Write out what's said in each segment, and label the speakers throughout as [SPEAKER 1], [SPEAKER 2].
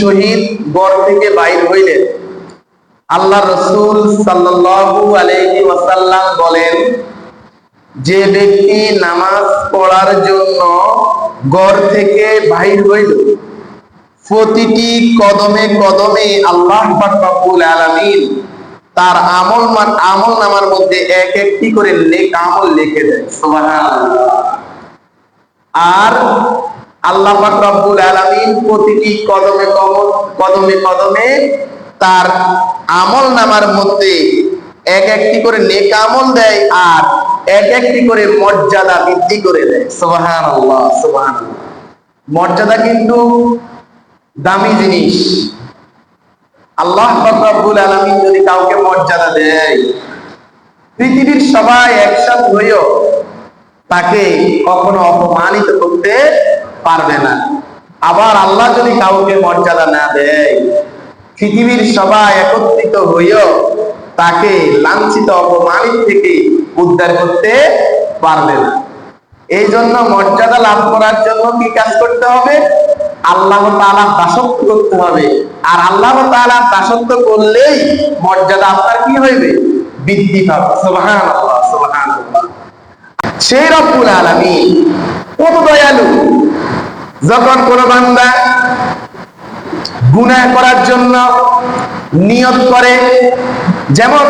[SPEAKER 1] শহীদ গড় থেকে বাইর হইলেন। আল্লাহ রসুল সাল্লাল্লাহু আলাইহি ওয়াসাল্লাম বলেন, যে ব্যক্তি নামাজ পড়ার জন্য গড় থেকে বাহির হইল, প্রতিটি কদমে কদমে আল্লাহ রব্বুল আলামিন তার আমল মান, আমল নামার মধ্যে এক একটি করে নেক আমল লিখে দেয় সুবহানাল্লাহ। আর আল্লাহ পাক রব্বুল আলামিন প্রতিটি কদমে কদম কদমে তার আমল নামার মধ্যে এক একটি করে নেক আমল দেয় আর এক একটি করে মর্যাদা বৃদ্ধি করে দেয়। মর্যাদা কিন্তু দামি জিনিস। আল্লাহ রব্বুল আলামিন যদি কাউকে মর্যাদা দেয়, পৃথিবীর সবাই একসাথ হইও তাকে কখনো অপমানিত করতে পারবে না। আবার আল্লাহ যদি কাউকে মর্যাদা না দেয়, পৃথিবীর সবাই একত্রিত হইও তাকে লাঞ্ছিত, অপমানিত থেকে উদ্ধার করতে পারবে না। এই জন্য মর্যাদা লাভ করার জন্য কি কাজ করতে হবে? আল্লাহ তাআলা দাসত্ব করতে হবে। আর আল্লাহ তাআলা দাসত্ব করলেই মর্যাদা আপনার কি হইবে? বৃদ্ধি পাবে। সুবহানাল্লাহ। সেই রব্বুল আলামিন কত দয়ালু যখন কোন বান্দা গুনাহ করার জন্য নিয়ত করে, যেমন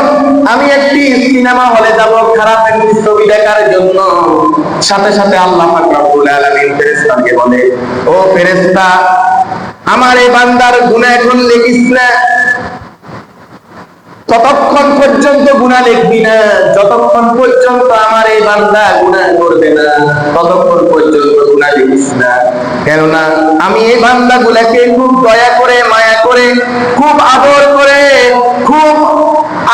[SPEAKER 1] আমি একটি সিনেমা হলে যাব খারাপ একটি ছবি দেখার জন্য, সাথে সাথে আল্লাহ রব্বুল আলামিন ফেরেশতাকে বলে, ও ফেরেশতা, আমার এই বান্দার গুনাহ এখন লিখিস না ততক্ষণ পর্যন্ত গুণা লিখবি না। যতক্ষণ পর্যন্ত আমার এই বান্দা গুণা করবে না, ততক্ষণ পর্যন্ত গুণা লিখিস না। কেননা আমি এই বান্দা গুলাকে খুব দয়া করে, মায়া করে, খুব আদর করে, খুব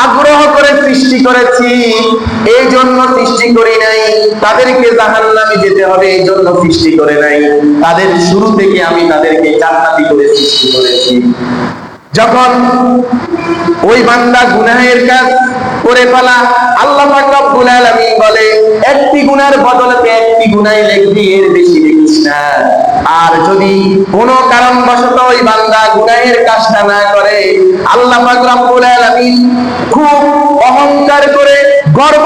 [SPEAKER 1] আগ্রহ করে সৃষ্টি করেছি। এই জন্য সৃষ্টি করি নাই। তাদেরকে জাহান্নামে যেতে হবে, এই জন্য সৃষ্টি করে নাই। তাদের শুরু থেকে আমি তাদেরকে জান্নাতি করে সৃষ্টি করেছি। যখন ওই বান্দা গুনাহের কাজ করে ফেলা, আল্লাহ রব্বুল আলামিন বলে, একটি গুনার বদলতে একটি গুনাই লিখবি, এর বেশি লিখিস না। আর যদি কোনো কারণবশত ওই বান্দা গুনাহের কাজটা না করে, আল্লাহ রব্বুল আলামিন খুব অহংকার করে গর্ব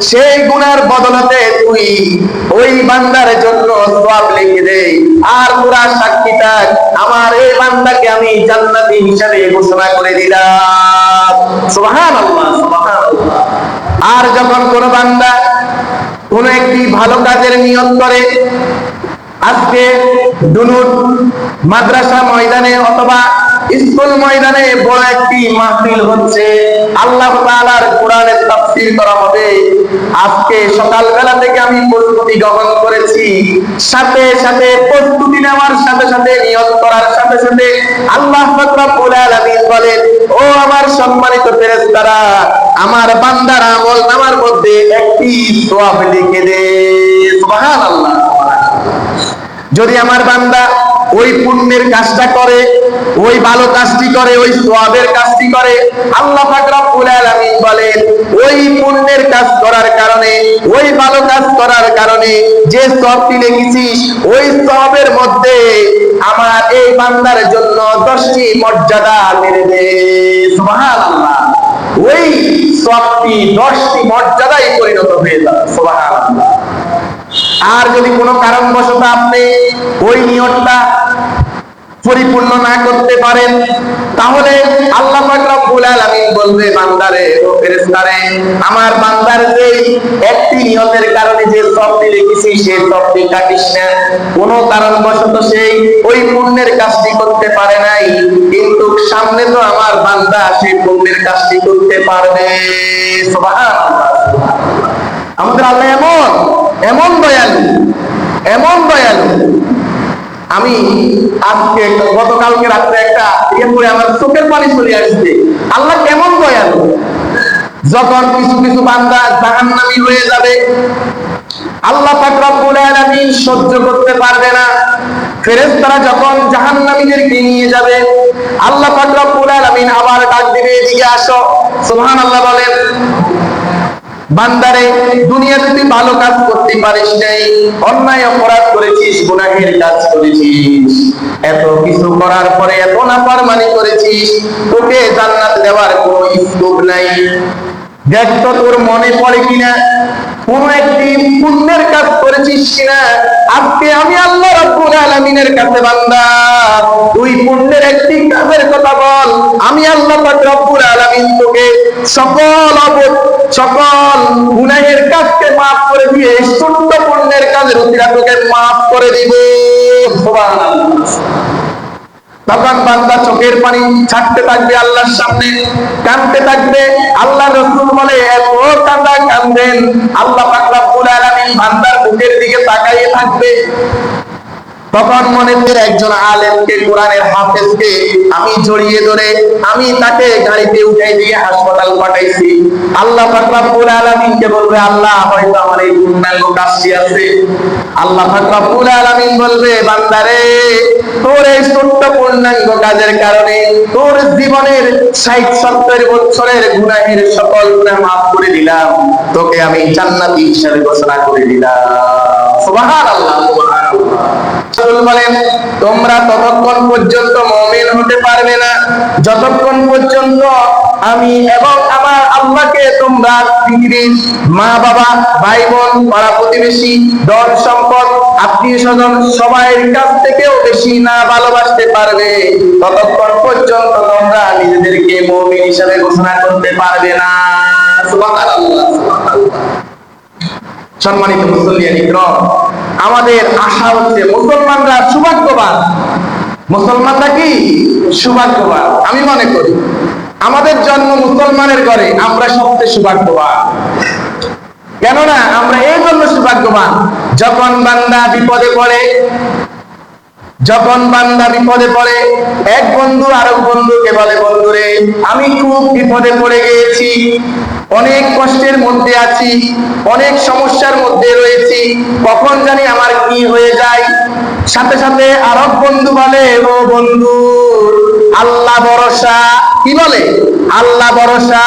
[SPEAKER 1] সেই গুণার বদলাতে তুই ওই বান্দার জন্য সব লিখে দে। আর তোরা সাক্ষী থাক, আমার এই বান্দাকে আমি জান্নাতি হিসাবে ঘোষণা করে দিলাম। সুবহানাল্লাহ সুবহানাল্লাহ। আর যখন কোন বান্দা কোন একটি ভালো কাজের নিয়ত করে আজকে দুনুর মাদ্রাসা ময়দানে অথবা স্কুল ময়দানে বড় একটি মাহফিল হচ্ছে। আল্লাহ তাআলার কোরআনের তাফসীর করা হবে। আজকে সকালবেলা থেকে আমি প্রস্তুতি গ্রহণ করেছি। সাথে সাথে প্রস্তুতি নেওয়ার সাথে সাথে নিয়ত করার সাথে সাথে আল্লাহ পাক রব্বুল আলামিন বলেন, ও আমার সম্মানিত ফেরেশতারা, আমার বান্দার আমল নামার মধ্যে একটি সওয়াব লিখে দে। সুবহানাল্লাহ। যদি আমার বান্দা ওই পুণ্যের কাজটা করে, ওই ভালো কাজটি করে, ওই সোয়াবের কাজটি করে, আল্লাহ বলেন, ওই পুণ্যের কাজ করার কারণে, ওই ভালো কাজ করার কারণে যে সবটি লিখেছিস ওই সবের মধ্যে আমার এই বান্দার জন্য দশটি মর্যাদা মেরে দে। ওই সবটি দশটি মর্যাদায় পরিণত হয়ে যাবে। আর যদি কোনো কারণবশত আপনি ওই নিয়তটা পরিপূর্ণ না করতে পারেন, তাহলে আল্লাহ রব্বুল আলামিন বলবে বান্দারে ও ফেরেশতারে, আমার বান্দার যে একটি নিয়তের কারণে যে সবটি লিখেছি, সেই সবটি কাটিস না। কোনো কারণবশত সেই ওই পুণ্যের কাজটি করতে পারে নাই, কিন্তু সামনে তো আমার বান্দা সেই পুণ্যের কাজটি করতে পারবে। সুবহানাল্লাহ। আমাদের আল্লাহ এমন এমন দয়ালু এমন দয়ালু। আমি আজকে গতকালকে রাত্রে একটা ইয়ে করে আমার চোখের পানি চলে আসছে। আল্লাহ কেমন দয়ালু? যখন কিছু কিছু বান্দা জাহান্নামী হয়ে যাবে, আল্লাহ পাক রব্বুল আলামিন সহ্য করতে পারবে না। ফেরেশতারা যখন জাহান্নামীদেরকে নিয়ে যাবে, আল্লাহ পাক রব্বুল আলামিন আবার ডাক দিবে, এদিকে আসো। সুবহানাল্লাহ বলেন বান্দারে, দুনিয়া তুই ভালো কাজ করতে পারিস নাই, অন্যায় অপরাধ করেছিস, গুনাহের কাজ করেছিস। এত কিছু করার পরে এত নাফরমানি করেছিস, তোকে জান্নাত দেওয়ার কোনো স্কোপ নাই। দেখ তোর মনে পড়ে কিনা? কোন একটি পুণ্যের কাজ করেছিস কিনা? আজকে আমি আল্লাহ রাব্বুল আলামিনের কাছে বান্দা। তুই পুণ্যের একটি কাজের কথা বল। আমি আল্লাহ পাক রব্বুল আলামিন তোকে সকল অবদ সকল গুনাহের কাজকে মাফ করে দিয়ে ছোট্ট পুণ্যের কাজের অতিরা তোকে মাফ করে দিব। তখন বান্দা চোখের পানি ছাড়তে থাকবে আল্লাহর সামনে কাঁদতে থাকবে, আল্লাহ রসুল বলে এত কান্দা কান্দেন আল্লাহ পাক রব্বুল আলামিন বান্দার মুখের দিকে তাকাইয়ে থাকবে। তখন মনে করে একজন আলেমকে, কোরআনের হাফেজকে আমি জড়িয়ে ধরে আমি তাকে গাড়িতে উঠাই দিয়ে হাসপাতাল পাঠাইছি। আল্লাহ পাক রব্বুল আলামিনকে বলবে, আল্লাহ, হয়তো আমার এই পূর্ণাঙ্গ কাজটি আছে। আল্লাহ পাক রব্বুল আলামিন বলবে, বান্দারে, তোর এই ছোট্ট পূর্ণাঙ্গ কাজের কারণে তোর জীবনের ষাট সত্তর বছরের গুনাহের সকল গুনাহ মাফ করে দিলাম। তোকে আমি জান্নাতি হিসাবে ঘোষণা করে দিলাম। সুবহানাল্লাহ সুবহানাল্লাহ। রাসূল বলেন তোমরা ততক্ষণ পর্যন্ত মুমিন হতে পারবে না। যতক্ষণ পর্যন্ত আমি এবং আমার আল্লাহকে তোমরা পৃথিবীর মা বাবা ভাই বোন পাড়া প্রতিবেশী ধন সম্পদ আত্মীয় স্বজন সবাই কাছ থেকেও বেশি না ভালোবাসতে পারবে, ততক্ষণ পর্যন্ত তোমরা নিজেদেরকে মুমিন হিসাবে ঘোষণা করতে পারবে না। সুবহানাল্লাহ সম্মানিত ইকরাম আমাদের আশা হচ্ছে মুসলমানরা সৌভাগ্যবান। মুসলমানরা কি? সৌভাগ্যবান। আমি মনে করি, আমাদের জন্ম মুসলমানের ঘরে আমরা সবচেয়ে সৌভাগ্যবান। কেননা আমরা এই জন্য সৌভাগ্যবান, যখন বান্দা বিপদে পড়ে, যখন বান্দা বিপদে পড়ে, এক বন্ধু আরেক বন্ধুকে বলে, বন্ধুরে, আমি খুব বিপদে পড়ে গিয়েছি। অনেক কষ্টের মধ্যে আছি, অনেক সমস্যার মধ্যে রয়েছি, কখন জানি আমার কি হয়ে যায়। সাথে সাথে আরব বন্ধু বলে, ও বন্ধু, আল্লাহ ভরসা। কি বলে? আল্লাহ ভরসা।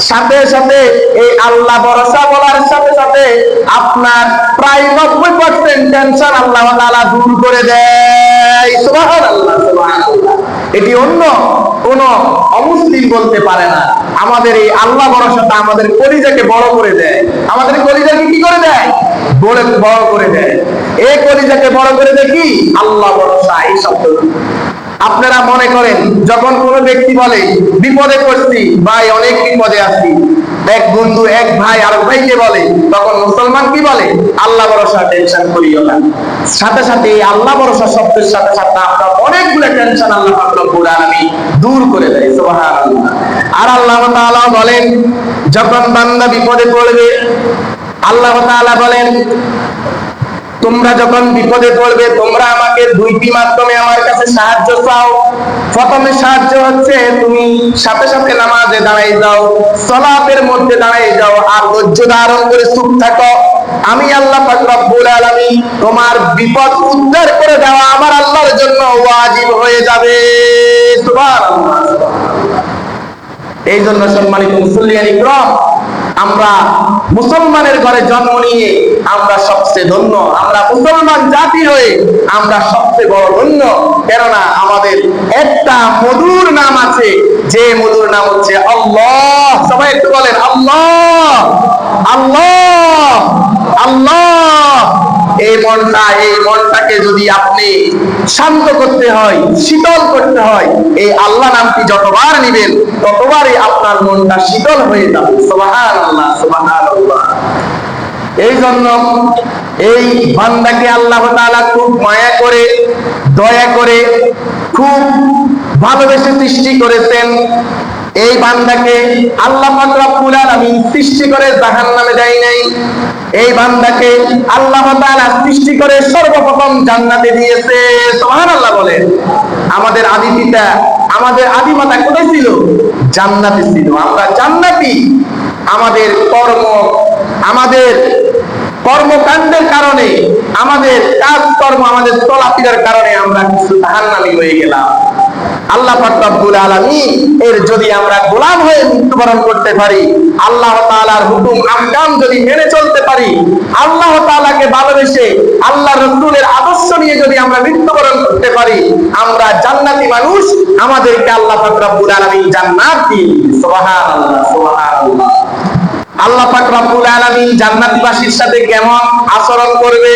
[SPEAKER 1] সাথে সাথে এই আল্লাহ ভরসা বলার সাথে সাথে আপনার প্রায় নব্বই পার্সেন্ট টেনশন আল্লাহ দূর করে দেয়। সুবাহ আল্লাহ সুবহানাল্লাহ। এটি অন্য কোন অমুসলিম বলতে পারে না। আমাদের এই আল্লাহ ভরসাটা আমাদের কলিজাকে বড় করে দেয়। আমাদের কলিজাকে কি করে দেয়? বড় বড় করে দেয়। এই কলিজাকে বড় করে দেয় কি? আল্লাহ ভরসা, এই শব্দ। আপনারা মনে করেন, যখন কোনো ব্যক্তি বলে, বিপদে পড়ছি, ভাই, অনেক বিপদে আছি। এক বন্ধু, এক ভাই আর ভাইকে বলে, তখন মুসলমান কি বলে? আল্লাহ ভরসা টেনশন করিও না। সাথে সাথে আল্লাহ ভরসা শব্দের সাথে সাথে আপনার অনেকগুলো টেনশন আল্লাহ রব্বুল আলামিন দূর করে দেয়, সুবহানাল্লাহ। আর আল্লাহ তাআলা বলেন, যখন বান্দা বিপদে পড়বে, আল্লাহ তাআলা বলেন তোমরা যখন বিপদে পড়বে, তোমরা আমাকে দুইটি মাধ্যমে আমার কাছে সাহায্য চাও। প্রথমে সাহায্য হচ্ছে তুমি সাথে সাথে নামাজে দাঁড়াই যাও, সলাতের মধ্যে দাঁড়াই যাও, আর ধৈর্য ধারণ করে চুপ থাকো। আমি আল্লাহ রব্বুল আলামিন তোমার বিপদ উদ্ধার করে দেওয়া আমার আল্লাহর জন্য ওয়াজিব হয়ে যাবে। সুবহানাল্লাহ। এই জন্য সম্মানিত মুসলিয়ান ইকরাম আমরা মুসলমানের ঘরে জন্ম নিয়ে আমরা সবচেয়ে ধন্য, আমরা মুসলমান জাতি হয়ে আমরা সবচেয়ে বড় ধন্য। কেননা আমাদের একটা মধুর নাম আছে, যে মধুর নাম হচ্ছে আল্লাহ। সবাই একটু বলেন, আল্লাহ আল্লাহ আল্লাহ। এই মনটা, এই মনটাকে যদি আপনি শান্ত করতে হয়, শীতল করতে হয়, এই আল্লাহ নামটি যতবার নিবেন, ততবারই আপনার মনটা শীতল হয়ে যাবে। সুবহানাল্লাহ সুবহানাল্লাহ। এই জন্য এই বান্দাকে আল্লাহ তাআলা খুব মায়া করে, দয়া করে, খুব ভালোবেসে সৃষ্টি করেছেন। এই বান্দাকে আল্লাহ রব্বুল আলামিন সৃষ্টি করে জাহান্নামে দেয় নাই। এই বান্দাকে আল্লাহ তাআলা সৃষ্টি করে সর্বপ্রথম জান্নাতে দিয়েছে। সুবহানাল্লাহ বলেন, আমাদের আদি পিতা, আমাদের আদি মাতা কোথায় ছিল? জান্নাতে ছিল। আমরা জান্নাতি। আমাদের কর্ম, আমাদের কর্মকাণ্ডের কারণে, আমাদের কাজকর্ম, আমাদের চলাফেরার কারণে আমরা কিছু জাহান্নামী হয়ে গেলাম। আল্লাহ পাক রব্বুল আলামিন, এর যদি আমরা গোলাম হয়ে মৃত্যুবরণ করতে পারি, আল্লাহ তাআলার হুকুম আহকাম যদি মেনে চলতে পারি, আল্লাহ তাআলাকে ভালোবেসে আল্লাহ রাসূলের আদর্শ নিয়ে যদি আমরা মৃত্যুবরণ করতে পারি, আমরা জান্নাতি মানুষ, আমাদেরকে আল্লাহ পাক রব্বুল আলামিন জান্নাত দিন। সুবহানাল্লাহ আল্লাহ পাক রব্বুল আলামিন জান্নাতীবাসীর সাথে কেমন আচরণ করবে?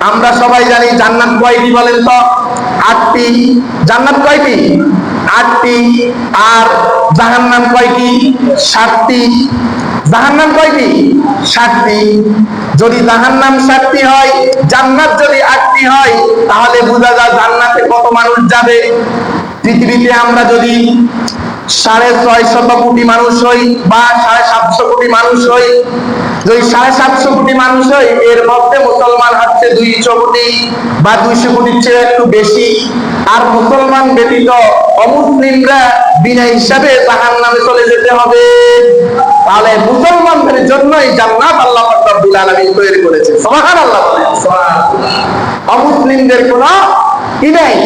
[SPEAKER 1] আমরা সবাই জানি জান্নাত কয়টি বলেন তো? আটটি। জান্নাত কয়টি? আটটি। আর জাহান্নাম কয়টি? সাতটি। জাহান্নাম কয়টি? সাতটি। যদি জাহান্নাম সাতটি হয়, জান্নাত যদি আটটি হয়, তাহলে বোঝা যায় জান্নাতে কত মানুষ যাবে? পৃথিবীতে আমরা যদি সাড়ে ছয়শত কোটি মানুষ হই বা সাড়ে সাতশো কোটি মানুষ হই। যদি সাড়ে সাতশো কোটি মানুষ হই, এর মধ্যে মুসলমান হচ্ছে দুইশো কোটি বা দুইশো কোটির চেয়ে একটু বেশি। আর মুসলমান ব্যতীত অমুসলিমরা বিনা হিসাবে জাহান নামে চলে যেতে হবে। তাহলে মুসলমানদের জন্যই জান্নাত আল্লাহ রব্বুল আলামিন তৈরি করেছে সুবহানাল্লাহ অমুসলিমদের কোনো কি নেই।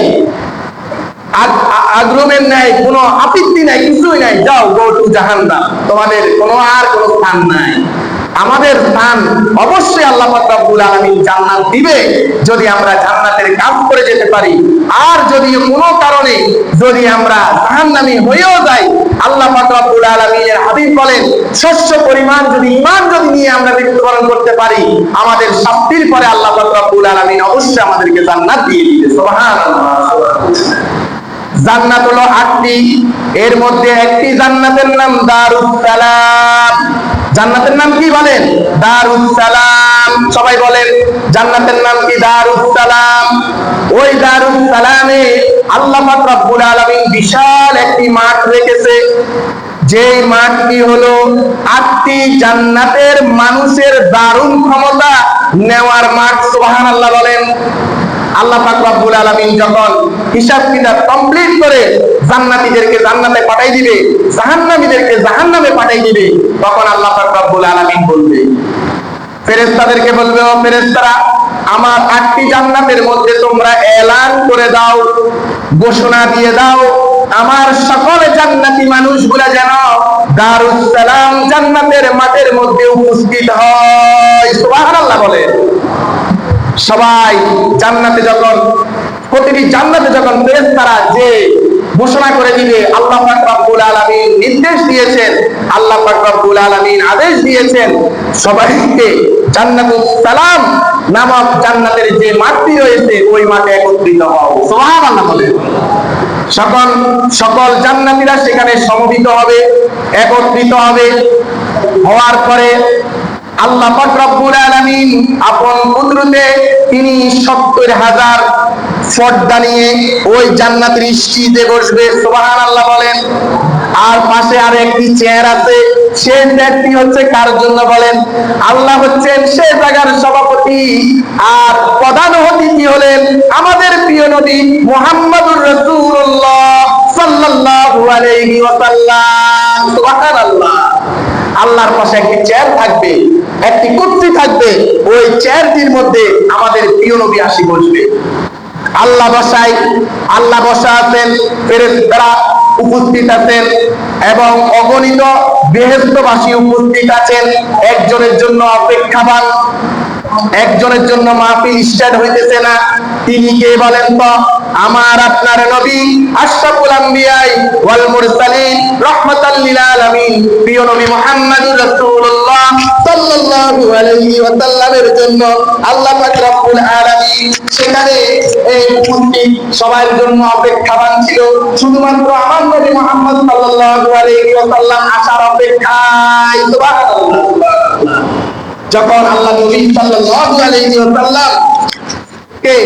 [SPEAKER 1] আগ- আ- আগ্রহের নাই, কোনো আপত্তি নাই, কিছুই নাই। যাও, গো টু জাহান্নাম। তোমাদের কোনো আর কোনো স্থান নাই। আমাদের স্থান অবশ্যই আল্লাহ রব্বুল আলামিন জান্নাত দিবে, যদি আমরা জান্নাতের কাজ করে যেতে পারি। আর যদি কোনো কারণে যদি আমরা জাহান্নামী হয়েও যাই, আল্লাহ রব্বুল আলামিনের হাবিব বলেন, শস্য পরিমাণ যদি, ঈমান যদি নিয়ে আমরা মৃত্যুবরণ করতে পারি, আমাদের শাস্তির পরে আল্লাহ রব্বুল আলামিন অবশ্যই আমাদেরকে জান্নাত দিয়ে দিবে। সুবহানাল্লাহ। জান্নাত হলো আটটি এর মধ্যে একটি জান্নাতের নাম দারুস সালাম। জান্নাতের নাম কি বলেন? দারুস সালাম। সবাই বলেন, জান্নাতের নাম কি দারুস সালাম? ওই দারুস সালামে আল্লাহ রব্বুল আলামিন বিশাল একটি মাঠ রেখেছে। যেই মাঠটি হলো আটটি জান্নাতের মানুষের দারুণ ক্ষমতা নেওয়ার মাঠ, সুবহানাল্লাহ বলেন। আল্লাহ পাক রব্বুল যখন হিসাব কিতাব কমপ্লিট করে জান্নাতীদেরকে জান্নাতে পাঠাই দিবে, জাহান্নামীদেরকে জাহান্নামে পাঠাই দিবে, তখন আল্লাহ বলবে বলবে, ও আমার আটটি জান্নাতের মধ্যে তোমরা এলান করে দাও, ঘোষণা দিয়ে দাও, আমার সকল জান্নাতি মানুষগুলা যেন দারুস জান্নাতের মাঠের মধ্যে উপস্থিত হয়। বলে। সবাই জান্নাতে যখন প্রতিটি জান্নাতে যখন ফেরেশতারা যে ঘোষণা করে দিবে আল্লাহ পাক রব্বুল আলামিন নির্দেশ দিয়েছেন আল্লাহ পাক রব্বুল আলামিন আদেশ দিয়েছেন সবাইকে জান্নাতুস সালাম নামক জান্নাতের যে মাঠটি রয়েছে ওই মাঠে একত্রিত হও। সুবহানাল্লাহ বলে সকল সকল জান্নাতীরা সেখানে সমবেত হবে একত্রিত হবে। হওয়ার পরে আল্লাহ রব্বুল আলামিন আপন কুদরতে তিনি 70 হাজার পর্দা নিয়ে ওই জান্নাতের স্ত্রীতে বসবে, সুবহানাল্লাহ বলেন। আর পাশে আর একটি চেয়ার আছে সেই চেয়ারটি হচ্ছে কার জন্য বলেন? আল্লাহ হচ্ছেন সে জায়গার সভাপতি। আর প্রধান অতিথি হলেন আমাদের প্রিয় নবী মুহাম্মদুর রাসূলুল্লাহ সাল্লাল্লাহু আলাইহি ওয়াসাল্লাম। সুবহানাল্লাহ। আল্লাহর পাশে একটি চেয়ার থাকবে, একটি কুর্তি থাকবে, ওই চেয়ারটির মধ্যে আমাদের প্রিয় নবী আসি বসবে। আল্লাহ বসাই আল্লাহ বসা আছেন ফেরেস্তারা উপস্থিত আছেন এবং অগণিত বেহেস্তবাসী উপস্থিত আছেন। একজনের জন্য অপেক্ষাবান একজনের জন্য মাহফিল স্টার্ট হইতেছে না। তিনি কে বলেন তো? আমার আপনার নবী আশরাফুল আম্বিয়াই ওয়াল মুরসালিন রাহমাতাল লিল আলামিন। প্রিয় নবী মুহাম্মদুর রাসূলুল্লাহ সাল্লাল্লাহু আলাইহি ওয়াসাল্লামের জন্য আল্লাহ পাক রব্বুল আলামিন সেখানে এই উপস্থিত সবার জন্য অপেক্ষাবান ছিল। শুধুমাত্র আমার নবী মুহাম্মদ সাল্লাল্লাহু আলাইহি ওয়াসাল্লাম আসার অপেক্ষায়। সুবহানাল্লাহ। যখন আল্লাহ নবী সাল্লাল্লাহু আলাইহি ওয়াসাল্লাম কে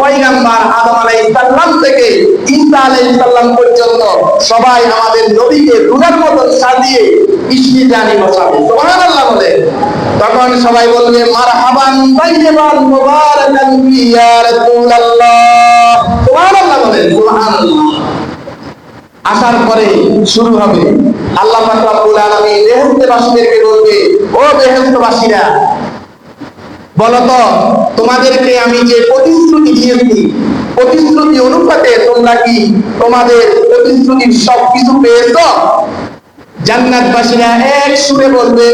[SPEAKER 1] পয়গাম্বার আদম আলাইহিস সালাম থেকে ঈসা আলাইহিস সালাম পর্যন্ত সবাই আমাদের নবীকে মতো সাজিয়ে ইস্তিজানি বসাবে। সুবহানাল্লাহ বলে। তখন সবাই বলবে, মারহাবান তাইয়িবান মুবারাকান ফি ইয়া রাসূলুল্লাহ। সুবহানাল্লাহ বলে, সুবহানাল্লাহ। আসার পরে শুরু হবে আল্লাহ রব্বুল আলামিন বলবে ও বলতো তোমাদেরকে আমি যে প্রতিশ্রুতি দিয়েছি, প্রতিশ্রুতি অনুপাতে তোমরা কি তোমাদের প্রতিশ্রুতির সবকিছু পেয়েছ? জান্নাতবাসীরা এক সুরে বলবে,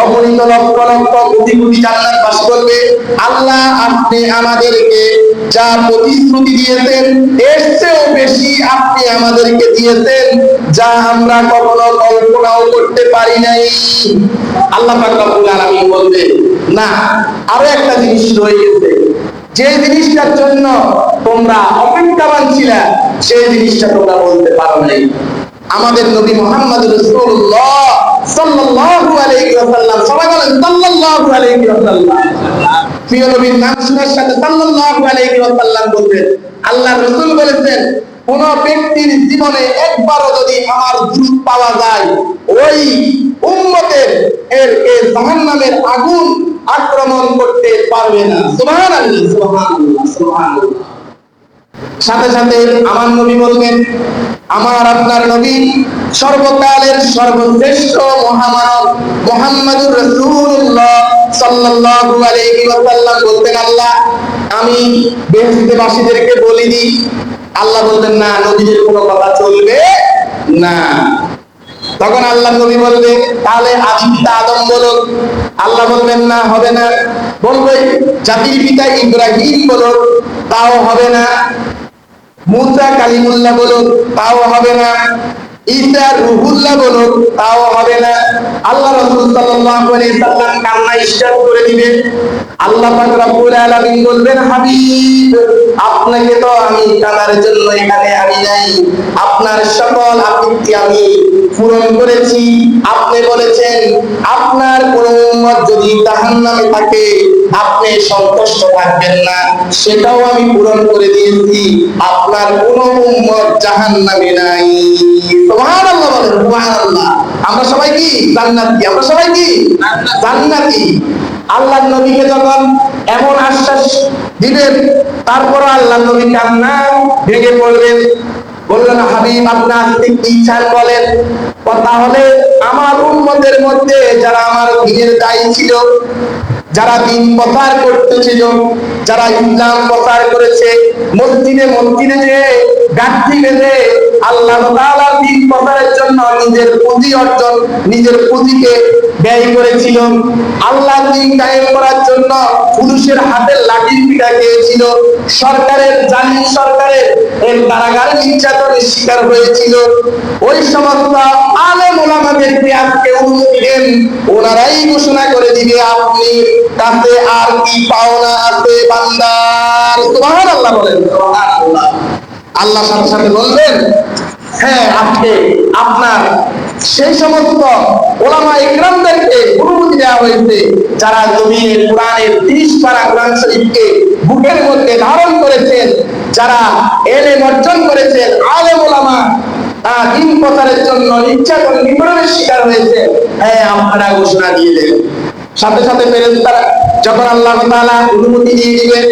[SPEAKER 1] অগণিত লক্ষ লক্ষ কোটি কোটি জান্নাতবাসী বলবে, আল্লাহ আপনি আমাদেরকে যা প্রতিশ্রুতি দিয়েছেন, এর চেয়েও বেশি আপনি আমাদেরকে দিয়েছেন, যা আমরা কখনো কল্পনাও করতে পারি নাই। আল্লাহ রব্বুল আলামিন বলবে না, আরও একটা জিনিস রয়ে গেছে। যে জিনিসটার জন্য তোমরা অপেক্ষাবান ছিলা, সেই জিনিসটা তোমরা বলতে পারো নাই। আমাদের নবী মোহাম্মদ রাসূলুল্লাহ আল্লাহ বলেছেন, কোন ব্যক্তির জীবনে একবারও যদি আমার পাওয়া যায়, ওই উম্মতের এর জাহান্নামের আগুন আক্রমণ করতে পারবে না। সাথে সাথে আমার নবী বলবেন, আমার আপনার নবী সর্বকালের সর্বশ্রেষ্ঠ মহামানব মোহাম্মদুর রাসূলুল্লাহ সাল্লাল্লাহু আলাইহি ওয়াসাল্লাম বলতেন, আল্লাহ, আমি বেহেশতবাসীদেরকে বলি দিই আল্লাহ বলতেন, না, নবীদের কোনো কথা চলবে না। তখন আল্লাহ নবী বলবে, তাহলে আদি পিতা আদম বলুন আল্লাহ বলবেন না, হবে না। বলবে, জাতির পিতা ইব্রাহিম বলুন তাও হবে না। মুসা কালিমুল্লাহ বলুন, তাও হবে না। ঈসা রুহুল্লাহ বলুন, তাও হবে না। আল্লাহ রাসূল সাল্লাল্লাহু আলাইহি সাল্লাম কান্না করে দিবেন। আল্লাহ পাক রব্বুল আলামিন বলবেন, হাবিব, আপনাকে তো আমি কানার জন্য এখানে নাই। আপনার সকল আপত্তি আমি পূরণ করেছি। আপনি বলেছেন, আপনার কোন উম্মত যদি জাহান্নামে থাকে, আপনি সন্তুষ্ট থাকবেন না। সেটাও আমি পূরণ করে দিয়েছি। আপনার কোন উম্মত জাহান্নামে নাই। সুবহানাল্লাহ বলেন আমরা সবাই কি? জান্নাতি। আমরা সবাই কি? জান্নাতি। আল্লাহর নবীকে যখন এমন আশ্বাস দিবেন তারপর আল্লাহর নবী কান্না ভেঙে পড়বেন বললেন, হাবিব, আপনার চান বলেন তাহলে আমার উম্মতের মধ্যে যারা আমার দিনের দায়ী ছিল, যারা দিন প্রচার করতেছিল, যারা ইসলাম প্রচার করেছে, মসজিদে মসজিদে যে গাঠি বেঁধে আল্লাহ জন্য নিজের পুঁজি অর্জন, নিজের পুঁজিকে ব্যয় করেছিল। আল্লাহ দিন করার জন্য পুরুষের হাতের লাঠির পিঠা খেয়েছিল। সরকারের সরকারের এর কারাগার নির্যাতনের শিকার হয়েছিল। ওই সমস্ত আলেম অনুমতি দেন, ওনারাই ঘোষণা করে দিবে, আপনি কাছে আর কি পাওনা আছে বান্দার? বলেন। আল্লাহ সাথে সাথে বলবেন হ্যাঁ আজকে আপনার সেই সমস্ত ওলামা ইকরামদেরকে অনুমতি দেওয়া হয়েছে, যারা জমিনের কোরআনের তিরিশ পারা কোরআন শরীফকে বুকের মধ্যে ধারণ করেছেন, যারা এলেম অর্জন করেছেন, আলেম ওলামা দিন প্রচারের জন্য নির্যাতন নিপীড়নের শিকার হয়েছে হ্যাঁ আপনারা ঘোষণা দিয়ে দেন। সাথে সাথে ফেরেশতারা, যখন আল্লাহ তাআলা অনুমতি দিয়ে দিবেন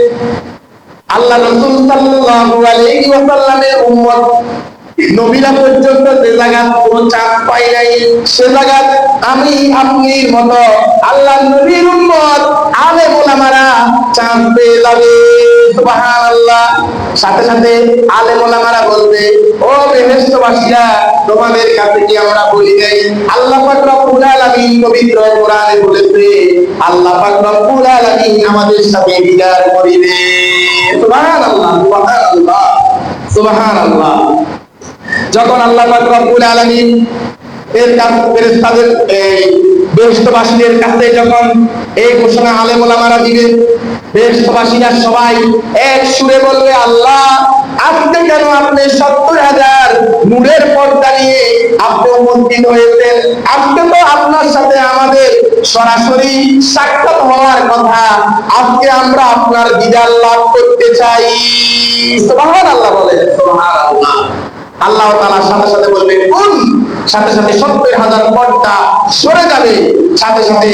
[SPEAKER 1] আল্লাহ রসুল সাল্লাল্লাহু আলাইহি ওয়াসাল্লামের উম্মত। নবীরা পর্যন্ত যে জায়গা কোনো চাপ পাই নাই, সে জায়গা আমি আপনির মতো আল্লাহ নবীর উম্মত আলে মোলামারা চাপ পেয়ে যাবে। সুবহানাল্লাহ। সাথে সাথে আলে মোলামারা বলবে, ও বেহেশতবাসীরা, তোমাদের কাছে কি আমরা বলি নাই? আল্লাহ পাক রব্বুল আলামিন পবিত্র কোরআনে বলেছে, আল্লাহ পাক রব্বুল আলামিন আমাদের সাথে বিদার করিবে সুবহানাল্লাহ সুবহানাল্লাহ সুবহানাল্লাহ। যখন আল্লাহ রব্বুল আলামিন এর এই কাছে যখন এই ঘোষণা আলেম ওলামারা দিবে সবাই এক সুরে বলবে আল্লাহ, আজকে কেন আপনি সত্তর হাজার নূরের পর্দা নিয়ে আপনি উপস্থিত হয়েছেন? আজকে তো আপনার সাথে আমাদের সরাসরি সাক্ষাৎ হওয়ার কথা। আজকে আমরা আপনার দিদার লাভ করতে চাই। সুবহানাল্লাহ বলে আল্লাহ তাআলার সাথে সাথে বলবে কোন সাথে সাথে সত্তর হাজার পর্দা সরে যাবে। সাথে সাথে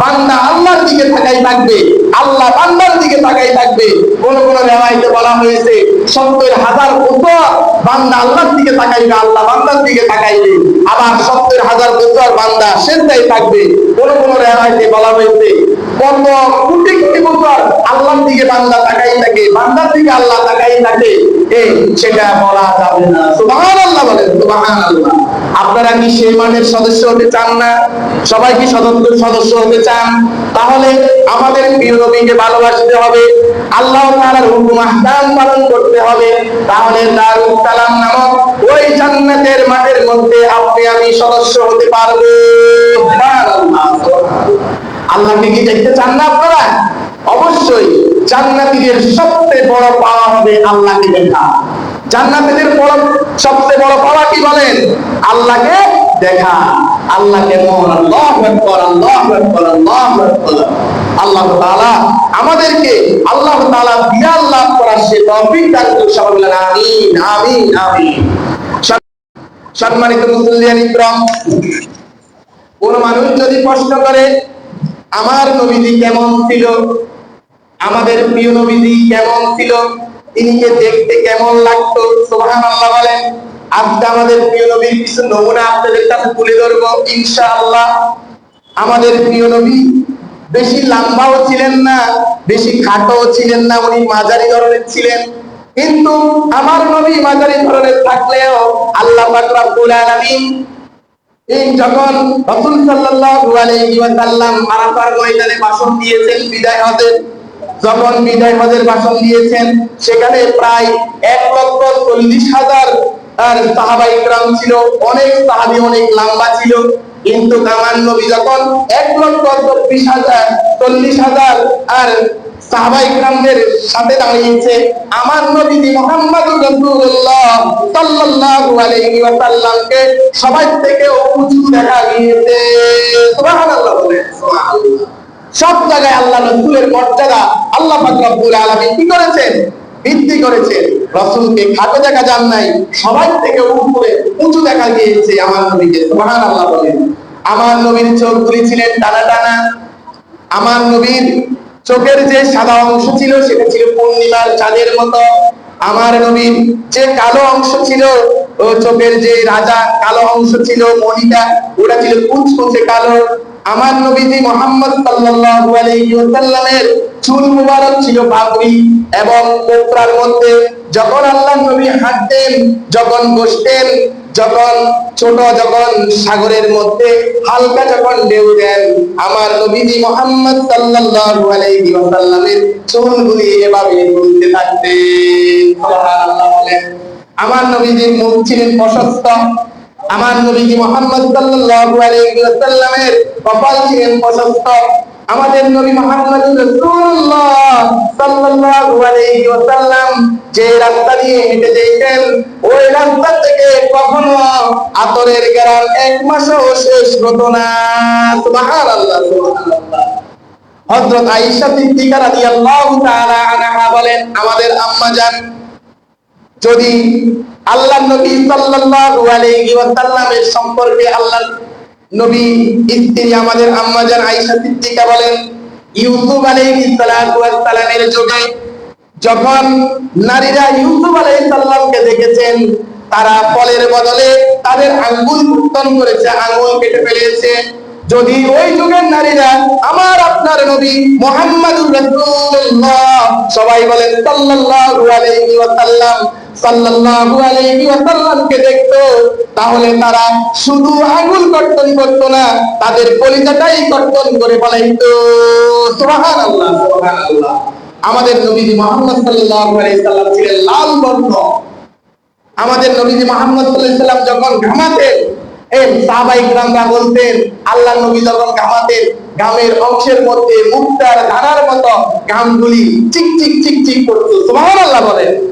[SPEAKER 1] বান্দা আল্লাহর দিকে থাকাই থাকবে। আল্লাহ বান্দার দিকে তাকাই থাকবে। কোন কোন রেওয়াইতে বলা হয়েছে সত্তর হাজার বছর বান্দা আল্লাহর দিকে তাকাইবে, আল্লাহ বান্দার দিকে তাকাইবে। আবার সত্তর হাজার বছর বান্দা সেজদায় থাকবে। কোন কোন রেওয়ায়তে বলা হয়েছে, কত কোটি কোটি বছর আল্লাহর দিকে বান্দা তাকাই থাকে, বান্দার দিকে আল্লাহ তাকাই থাকে এই সেটা বলা যাবে না। সুবহানাল্লাহ বলেন, সুবহানাল্লাহ। আপনারা কি সেই মানের সদস্য হতে চান না? সবাই কি সদস্য হতে চান? তাহলে আমাদের প্রিয় নবীকে ভালোবাসতে হবে, আল্লাহ তাআলার হুকুম আহকাম পালন করতে হবে, তাহলে দারুল সালাম নামক ওই জান্নাতের মাঠের মধ্যে আপনি আমি সদস্য হতে পারব। আল্লাহকে কি দেখতে চান না আপনারা? অবশ্যই জান্নাতীদের সবচেয়ে বড় পাওয়া হবে আল্লাহকে দেখা। জান্নাতীদের বড় সবচেয়ে বড় পাওয়া কি বলেন? আল্লাহকে দেখা। আল্লাহ কেমন আল্লাহ আল্লাহ আল্লাহ আল্লাহ তাআলা আমাদেরকে আল্লাহ তাআলা দিয়াল লাভ করার সে তৌফিক দান করুন সম্মানিত ইকরাম, কোন মানুষ যদি প্রশ্ন করে, আমার নবীজি কেমন ছিল? আমাদের প্রিয় নবীজি কেমন ছিল? তিনিকে দেখতে কেমন লাগতো? সুবহানাল্লাহ বলেন, আজকে আমাদের প্রিয় নবীর কিছু নমুনা আপনাদের কাছে তুলে ধরবো, ইনশাআল্লাহ। আমাদের প্রিয় নবী বেশি লম্বাও ছিলেন না, বেশি খাটো ছিলেন না, উনি মাঝারি ধরনের ছিলেন। কিন্তু আমার নবী মাঝারি ধরনের থাকলেও আল্লাহ যখন রাসূল সাল্লাল্লাহু আলাইহি ময়দানে ভাষণ দিয়েছেন, বিদায় হজের যখন বিদায় হজের ভাষণ দিয়েছেন, সেখানে প্রায় এক লক্ষ চল্লিশ হাজার আর সাহাবা ইকরাম ছিল। অনেক সাহাবী অনেক লম্বা ছিল। কিন্তু আমার নবী যখন এক লক্ষ চব্বিশ হাজার, চল্লিশ হাজার আর থেকে সব জায়গায় আল্লাহ রসুলের মর্যাদা আল্লাহ পাক রব্বুল কি করেছেন? বৃদ্ধি করেছেন রসুলকে খাটো দেখা যান নাই, সবাই থেকে উপরে উঁচু দেখা গিয়েছে আমার নবীকে। সুবহানাল্লাহ বলেন। আমার নবীর চোখগুলি ছিলেন টানা টানা। আমার নবীর চোখের যে সাদা অংশ ছিল, সেটা ছিল পূর্ণিমার চাঁদের মতো। আমার নবীর যে কালো অংশ ছিল চোখের যে রাজা কালো অংশ ছিল, মণিটা, ওটা ছিল কুচকুচে কালো। আমার নবীজি মোহাম্মদ সাল্লাল্লাহু আলাইহি ওয়াসাল্লামের চুল মুবারক ছিল পাগড়ি এবং কোপরার মধ্যে যখন আল্লাহ নবী হাঁটতেন, যখন বসতেন, যখন ছোট যখন সাগরের মধ্যে হালকা যখন ঢেউ দেন, আমার নবীজি মোহাম্মদ সাল্লাল্লাহু আলাইহি ওয়াসাল্লামের চুলগুলি এভাবে দুলতে থাকতেন। সুবহানাল্লাহ বলেন। আমার নবীজির মুখ ছিলেন প্রশস্ত আমার নবীজি মোহাম্মদ সাল্লাল্লাহু আলাইহি ওয়াসাল্লামের কপাল ছিলেন প্রশস্ত। আমাদের নবী মুহাম্মদ রাসূলুল্লাহ সাল্লাল্লাহু আলাইহি ওয়াসাল্লাম যে রাস্তা দিয়ে হেঁটে যেতেন ওই রাস্তা থেকে কখনো আতরের গ্রাম এক মাসও শেষ হতো না। সুবহানাল্লাহ। হযরত আয়েশা সিদ্দিকা রাদিয়াল্লাহু তাআলা আনহা বলেন, আমাদের আম্মা জান, যদি আল্লাহ নবী সাল্লাল্লাহু আলাইহি ওয়াসাল্লামের সম্পর্কে আল্লাহ নবী স্ত্রী আমাদের আম্মা জান আয়েশা সিদ্দিকা বলেন, ইউসুফ আলাইহিস সালাতু ওয়াস সালামের যুগে যখন নারীরা ইউসুফ আলাইহিস সালামকে দেখেছেন, তারা ফলের বদলে তাদের আঙ্গুল কর্তন করেছে, আঙ্গুল কেটে ফেলেছে। যদি ওই যুগের নারীরা আমার আপনার নবী মুহাম্মাদুর রাসূলুল্লাহ, সবাই বলেন সাল্লাল্লাহু আলাইহি ওয়াসাল্লাম আমাদের নবীজি সাল্লাম ছিলেন লাল বর্ণ। আমাদের নবীজি সাল্লাম যখন ঘামাতেন, এই বলতেন আল্লাহ নবী যখন ঘামাতেন, ঘামের অংশের মধ্যে মুক্তার ধারার মতো ঘামগুলি চিক চিক চিক চিক করতো বলেন।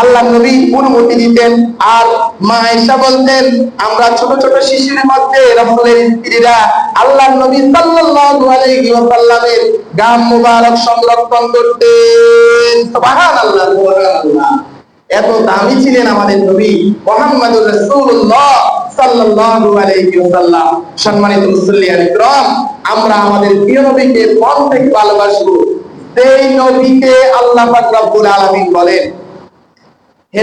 [SPEAKER 1] আল্লাহ নবী অনুমতি দিতেন। আর মা আয়েশা বলতেন, আমরা ছোট ছোট শিশুর মধ্যে স্ত্রীরা আল্লাহ নবী সাল্লাল্লাহু আলাইহি ওয়াসাল্লামের গাম মুবারক সংরক্ষণ করতেন। সুবহানাল্লাহ এত দামি ছিলেন আমাদের নবী মুহাম্মদুর রাসূলুল্লাহ সাল্লাল্লাহু আলাইহি ওয়াসাল্লাম। সম্মানিত মুসল্লিয়ান ইকরাম, আমরা আমাদের প্রিয় নবীকে মন থেকে ভালোবাসবো। সেই নবীকে আল্লাহ পাক রব্বুল আলামিন বলেন হে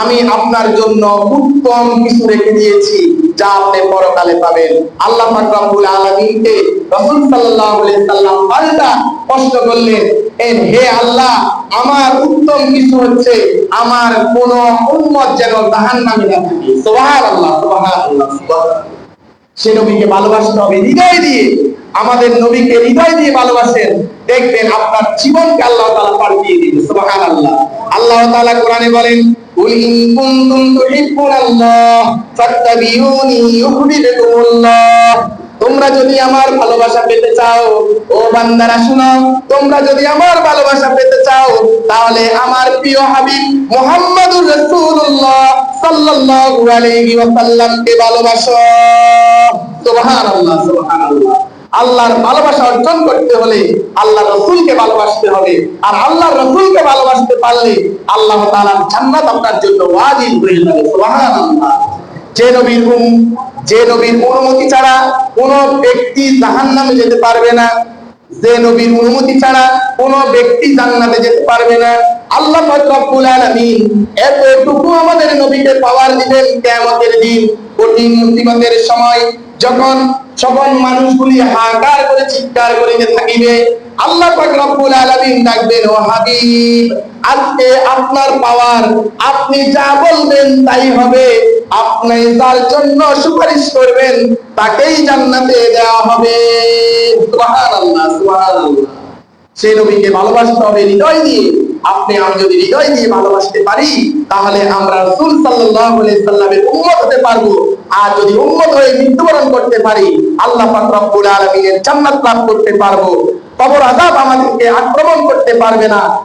[SPEAKER 1] আমি আপনার জন্য উত্তম কিছু রেখে দিয়েছি, যা আপনি পরকালে পাবেন। আল্লাহ পাক রব্বুল আলামিনকে রাসূল সাল্লাম পাল্টা প্রশ্ন করলেন এন হে আল্লাহ, আমার উত্তম কিছু হচ্ছে আমার কোন উম্মত যেন জাহান্নামে না থাকে। সুবহানাল্লাহ সুবহানাল্লাহ সুবহানাল্লাহ। সে নবীকে ভালোবাসতে হবে, হৃদয় দিয়ে। আমাদের নবীকে হৃদয় দিয়ে ভালোবাসেন। দেখবেন আপনার জীবনকে আল্লাহ তাআলা পাল্টিয়ে দিবে সুবহানাল্লাহ। আল্লাহ তাআলা কোরআনে বলেন, কুল ইন কুনতুম তুহিব্বুনাল্লাহ ফাত্তাবিউনি ইউহিব্বুকুমুল্লাহ। তোমরা যদি আমার ভালোবাসা পেতে চাও, ও বান্দারা শুনো তোমরা যদি আমার ভালোবাসা পেতে চাও, তাহলে আমার প্রিয় হাবিব মুহাম্মাদুর রাসূলুল্লাহ সাল্লাল্লাহু আলাইহি ওয়াসাল্লামকে ভালোবাসো। সুবহানাল্লাহ সুবহানাল্লাহ। আল্লাহর ভালোবাসা অর্জন করতে হলে আল্লাহ রসুলকে ভালোবাসতে হবে। আর আল্লাহ রসুলকে ভালোবাসতে পারলে আল্লাহ তাআলা জান্নাত আপনার জন্য ওয়াজিব হয়ে যাবে যে নবীর উম যে নবীর অনুমতি ছাড়া কোন ব্যক্তি জাহান্নামে যেতে পারবে না। যে নবীর অনুমতি ছাড়া কোন ব্যক্তি জান্নাতে যেতে পারবে না। আল্লাহ রব্বুল আলামিন এতটুকু আমাদের নবীকে পাওয়ার দিবেন কিয়ামতের দিন, কঠিন মুসিবতের সময়। যখন সকল মানুষগুলি হাহাকার করে, চিৎকার করিতে থাকিবে, আল্লাহ পাক রব্বুল আলামিন ডাকবেন, ও হাবিব, আজকে আপনার পাওয়ার, আপনি যা বলবেন তাই হবে। আপনি যার জন্য সুপারিশ করবেন, তাকেই জান্নাতে দেওয়া হবে। সুবহানাল্লাহ সুবহানাল্লাহ। সেই নবীকে ভালোবাসতে হবে, হৃদয় দিয়ে। আপনি আমি যদি হৃদয় দিয়ে ভালোবাসতে পারি, তাহলে আমরা রসুল সাল্লাহ সাল্লামের উন্মত হতে পারব। আর যদি উন্মত হয়ে মৃত্যুবরণ করতে পারি, আল্লাহ রব্বুল আলামিনের জান্নাত লাভ করতে পারব। কবর আজাব আমাদেরকে আক্রমণ করতে পারবে না।